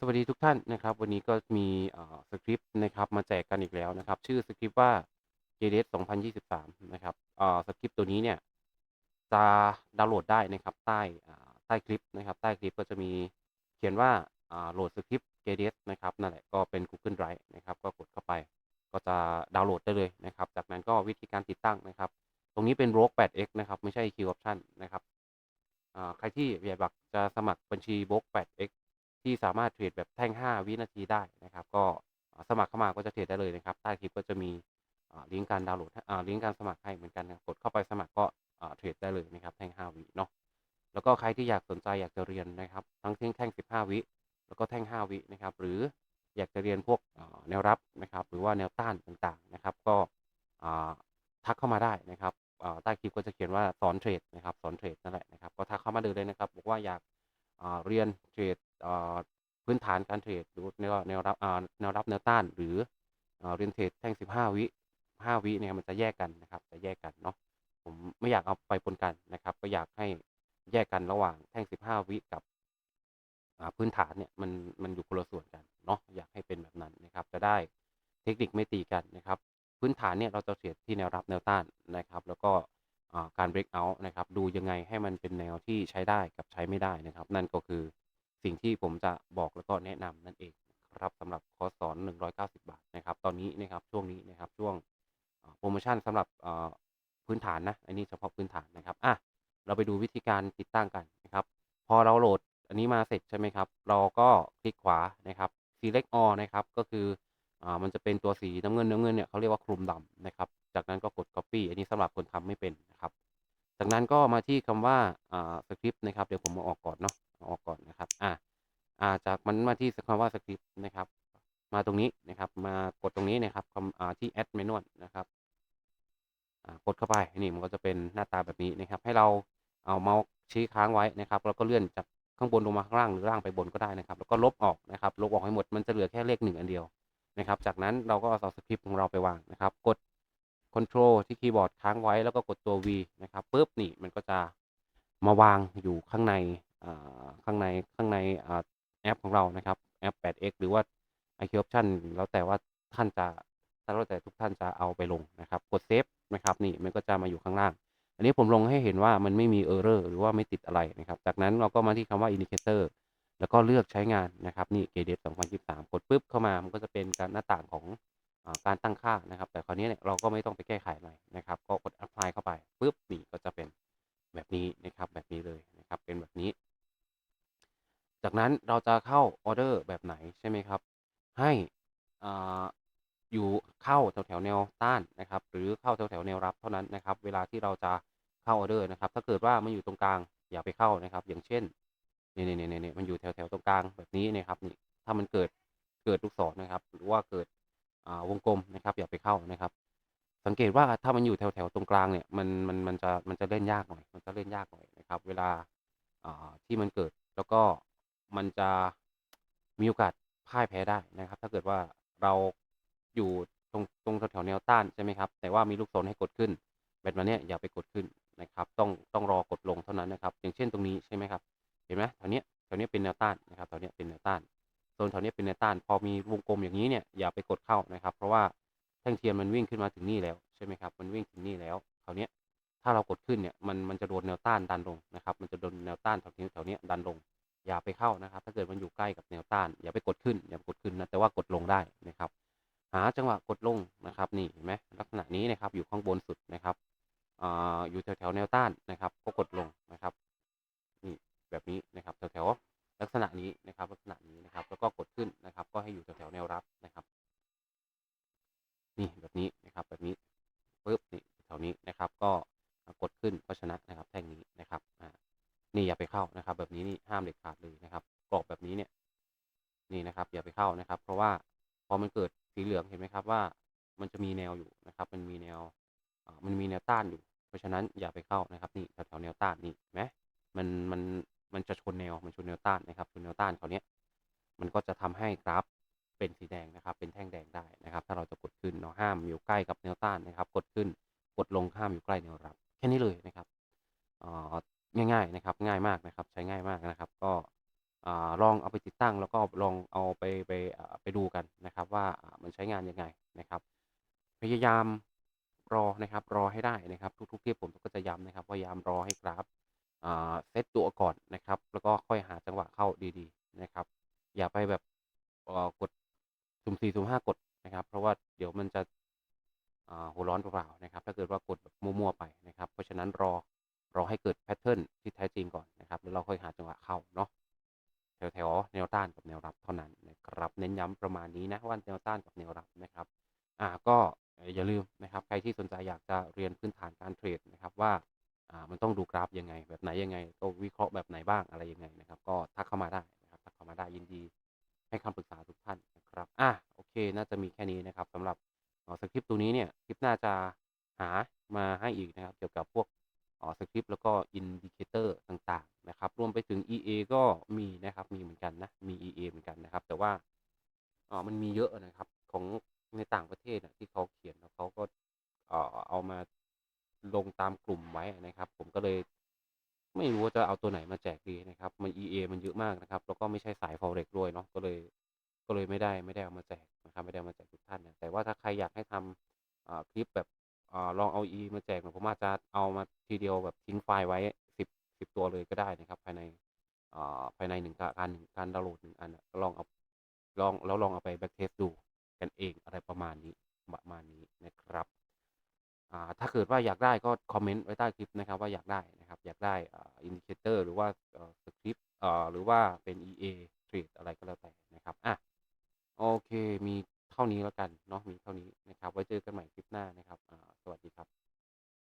สวัสดีทุกท่านนะครับ วันนี้ก็มีสคริปต์นะครับมาแจกกันอีกแล้วนะครับ ชื่อสคริปต์ว่า JDS 2023 นะครับสคริปต์ตัวนี้เนี่ยจะดาวน์โหลดได้นะครับใต้ใต้คลิปนะครับใต้คลิปก็จะมีเขียนว่าโหลดสคริปต์ JDS นะครับนั่นแหละก็เป็น Google Drive นะครับก็กดเข้าไปก็จะดาวน์โหลดได้เลยนะครับ จากนั้นก็วิธีการติดตั้งนะครับ ตรงนี้เป็น r o g e 8X นะครับไม่ใช่ Q Option นะครับใครที่อยากจะสมัครบัญชี Rogue 8X ที่สามารถเทรดแบบแท่ง 5 วินาทีได้นะครับ ก็สมัครเข้ามาก็จะเทรดได้เลยนะครับ ใต้คลิปก็จะมีลิงก์การดาวน์โหลดลิงก์การสมัครให้เหมือนกันนะกดเข้าไปสมัครก็เทรดได้เลยนะครับ แท่ง 5 วิเนาะแล้วก็ใครที่อยากสนใจอยากจะเรียนนะครับ ทั้งแท่งแท่ง 15 วิแล้วก็แท่ง 5 วินะครับ หรืออยากจะเรียนพวกแนวรับนะครับ หรือว่าแนวต้านต่างๆนะครับ ก็ทักเข้ามาได้นะครับใต้คลิปก็จะเขียนว่าสอนเทรดนะครับสอนเทรดนั่นแหละนะครับ ก็ทักเข้ามาดูเลยนะครับ บอกว่าอยาก เรียนเทรดพื้นฐานการเทรดหรือแนวแนวรับแนวรับแนวต้าน หรือเรียนเทรดแท่ง 15 วิ5วิเนี่ยมันจะแยกกันนะครับ จะแยกกันเนาะผมไม่อยากเอาไปปนกันนะครับ ก็อยากให้แยกกันระหว่างแท่ง 15 วิกับพื้นฐานเนี่ยมันมันอยู่คนละส่วนกันเนาะอยากให้เป็นแบบนั้นนะครับ จะได้เทคนิคไม่ตีกันนะครับ พื้นฐานเนี่ยเราจะเทรดที่แนวรับแนวต้านนะครับ แล้วก็ การ break out นะครับ ดูยังไงให้มันเป็นแนวที่ใช้ได้กับใช้ไม่ได้นะครับ นั่นก็คือสิ่งที่ผมจะบอกแล้วก็แนะนำนั่นเองครับสำหรับคอร์สสอน 190 บาทนะครับ ตอนนี้นะครับช่วงนี้นะครับช่วงโปรโมชั่นสำหรับพื้นฐานนะ อันนี้เฉพาะพื้นฐานนะครับ อะ เราไปดูวิธีการติดตั้งกันนะครับ พอเราโหลดอันนี้มาเสร็จใช่ไหมครับ เราก็คลิกขวานะครับ select all นะครับ ก็คือ อ่ามันจะเป็นตัวสีน้ำเงินน้ำเงินเนี่ยเขาเรียกว่าคลุมดำนะครับ จากนั้นก็กด copy อันนี้สำหรับคนทำไม่เป็นนะครับ จากนั้นก็มาที่คำว่าอ่าสคริปต์นะครับเดี๋ยวผมเอาออกก่อนเนาะออกก่อนนะครับอ่าอ่าจากมันมาที่คำว่าสคริปต์นะครับ มาตรงนี้นะครับ มากดตรงนี้นะครับคำอ่าที่ add manual นะครับอ่ากดเข้าไปนี่มันก็จะเป็นหน้าตาแบบนี้นะครับ ให้เราเอาเมาส์ชี้ค้างไว้นะครับ แล้วก็เลื่อนจากข้างบนลงมาข้างล่างหรือล่างไปบนก็ได้นะครับ แล้วก็ลบออกนะครับ ลบออกให้หมดมันจะเหลือแค่เลขหนึ่งอันเดียว นะครับ จากนั้นเราก็เอาสคริปต์ของเราไปวางนะครับ กด Control ที่คีย์บอร์ดค้างไว้แล้วก็กดตัว V นะครับปุ๊บนี่มันก็จะมาวางอยู่ข้างในข้างในข้างในอแอปของเรานะครับแอป 8x หรือว่า IQ Option แล้วแต่ว่าท่านจะแล้วแต่ทุกท่านจะเอาไปลงนะครับ กดเซฟนะครับนี่มันก็จะมาอยู่ข้างล่าง อันนี้ผมลงให้เห็นว่ามันไม่มี Error หรือว่าไม่ติดอะไรนะครับ จากนั้นเราก็มาที่คำว่า Indicator แล้วก็เลือกใช้งานนะครับนี่ KDS 2023 กดปุ๊บเข้ามามันก็จะเป็นการหน้าต่างของอการตั้งค่านะครับ แต่คราวนี้เนี่ยเราก็ไม่ต้องไปแก้ไขอะไรนะครับ ก็กด apply เข้าไปปุ๊บนี่ก็จะเป็นแบบนี้นะครับแบบนี้เลยนะครับเป็นแบบนี้ จากนั้นเราจะเข้าออเดอร์แบบไหนใช่ไหมครับ ให้อ่าอยู่เข้าแถวแถวแนวต้านนะครับ หรือเข้าแถวแถวแนวรับเท่านั้นนะครับ เวลาที่เราจะเข้าออเดอร์นะครับ ถ้าเกิดว่ามันอยู่ตรงกลางอย่าไปเข้านะครับ อย่างเช่น นี่นี่นี่นี่มันอยู่แถวแถวตรงกลางแบบนี้นะครับนี่ถ้ามันเกิดเกิดลูกศรนะครับ หรือว่าเกิดอ่าวงกลมนะครับ อย่าไปเข้านะครับ สังเกตว่าถ้ามันอยู่แถวแถวตรงกลางเนี่ยมันมันมันจะมันจะเล่นยากหน่อย มันจะเล่นยากหน่อยนะครับ เวลาอ่าที่มันเกิดแล้วก็มันจะมีโอกาสพ่ายแพ้ได้นะครับ ถ้าเกิดว่าเราอยู่ตรงตรงแถวแนวต้านใช่ไหมครับ แต่ว่ามีลูกศรให้กดขึ้นแบบนั้อย่าไปกดขึ้นนะครับ ต้องต้องรอกดลงเท่านั้นนะครับ อย่างเช่นตรงนี้ใช่ไหมครับ เนต้านพอมีวงกลมอย่างนี้เนี่ยอย่าไปกดเข้านะครับ เพราะว่าแท่งเทียนมันวิ่งขึ้นมาถึงนี่แล้วใช่ไหมครับมันวิ่งถึงนี่แล้วคราวนี้ถ้าเรากดขึ้นเนี่ยมันมันจะโดนแนวต้านดันลงนะครับ มันจะโดนแนวต้านแถวนี้แถวเนี้ยดันลง อย่าไปเข้านะครับ ถ้าเกิดมันอยู่ใกล้กับแนวต้าน อย่าไปกดขึ้นอย่าไปกดขึ้นนะแต่ว่ากดลงได้นะครับ หาจังหวะกดลงนะครับนี่เห็นไหมลักษณะนี้นะครับอยู่ข้างบนสุดนะครับอ่าอยู่แถวแถวแนวต้านนะครับ ก็กดลงนะครับนี่แบบนี้นะครับแถวแถวๆ ลักษณะนี้นะครับลักษณะนี้นะครับ แล้วก็กดขึ้นนะครับ ก็ให้อยู่แถวๆแนวรับนะครับ นี่แบบนี้นะครับ แบบนี้ปุ๊บนี่แถวนี้นะครับ ก็ ก็ชนะนะครับแท่งนี้นะครับอ่านี่อย่าไปเข้านะครับ แบบนี้นี่ห้ามเด็ดขาดเลยนะครับกรอบแบบนี้เนี่ยนี่นะครับอย่าไปเข้านะครับ เพราะว่าพอมันเกิดสีเหลืองเห็นไหมครับว่า มันจะมีแนวอยู่นะครับ มันมีแนวอ่ามันมีแนวต้านอยู่ เพราะฉะนั้นอย่าไปเข้านะครับ นี่แถวๆแนวต้านนี่ไหมมันมันมันจะชนแนวมันชนแนวต้านนะครับชนแนวต้านคราเนี้ยมันก็จะทำให้กราฟเป็นสีแดงนะครับ เป็นแท่งแดงได้นะครับ ถ้าเราจะกดขึ้นเนาะห้ามอยู่ใกล้กับแนวต้านนะครับ กดขึ้นกดลงห้ามอยู่ใกล้แนวรับ แค่นี้เลยนะครับง่ายๆนะครับ ง่ายมากนะครับ ใช้ง่ายมากนะครับ ก็ลองเอาไปติดตั้งแล้วก็ลองเอาไปไปไปดูกันนะครับ ว่ามันใช้งานยังไงนะครับ พยายามรอนะครับ รอให้ได้นะครับ ทุกๆคลิปผมก็จะย้ำนะครับพยายามรอให้กราฟเซตตัวก่อนนะครับ แล้วก็ค่อยหาจังหวะเข้าดีๆนะครับ อย่าไปแบบกดสุ่มสี่สุ่มห้ากดนะครับ เพราะว่าเดี๋ยวมันจะหัวร้อนเปล่าๆนะครับ ถ้าเกิดว่ากดแบบมั่วๆไป นะครับใครที่สนใจอยากจะเรียนพื้นฐานการเทรดนะครับว่าอ่ามันต้องดูกราฟยังไง แบบไหนยังไงต้องวิเคราะห์แบบไหนบ้างอะไรยังไงนะครับ ก็ทักเข้ามาได้นะครับทักเข้ามาได้ยินดี ให้คำปรึกษาทุกท่านนะครับอะโอเค น่าจะมีแค่นี้นะครับสำหรับอ่อสคริปต์ตัวนี้เนี่ยคลิปหน้าจะหามาให้อีกนะครับ เกี่ยวกับพวกอ่อสคริปต์แล้วก็อินดิเคเตอร์ต่างๆนะครับรวมไปถึง EA ก็มีนะครับมีเหมือนกันนะมี EA เหมือนกันนะครับ แต่ว่าอ่อมันมีเยอะนะครับของในต่างประเทศน่ะที่เขาเขียนแล้วเขาก็ เอ่อเอามาลงตามกลุ่มไว้นะครับ ผมก็เลย ไม่รู้ว่าจะเอาตัวไหนมาแจกดีนะครับ มัน EA มันเยอะมากนะครับ แล้วก็ไม่ใช่สาย Forex ด้วยเนาะก็เลย ก็เลยไม่ได้ไม่ได้เอามาแจกนะครับ ไม่ได้มาแจกทุกท่านนะแต่ว่าถ้าใครอยากให้ทำอ่าคลิปแบบอลองเอา EA มาแจกเนี่ยผมอาจจะเอามาทีเดียวแบบทิ้งไฟล์ไว้10 10ตัวเลยก็ได้นะครับ ภายในอ่าภายใน1กะการ1การดาวน์โหลด1อันน่ะก็ลองเอาลองแล้วลองเอาไป back test ดูกันเองอะไรประมาณนี้ประมาณนี้นะครับ อ่าถ้าเกิดว่าอยากได้ก็คอมเมนต์ไว้ใต้คลิปนะครับว่าอยากได้นะครับอยากได้อินดิเคเตอร์หรือว่าสคริปต์อ่าหรือว่าเป็น EA เทรดอะไรก็แล้วแต่นะครับอะโอเคมีเท่านี้แล้วกัน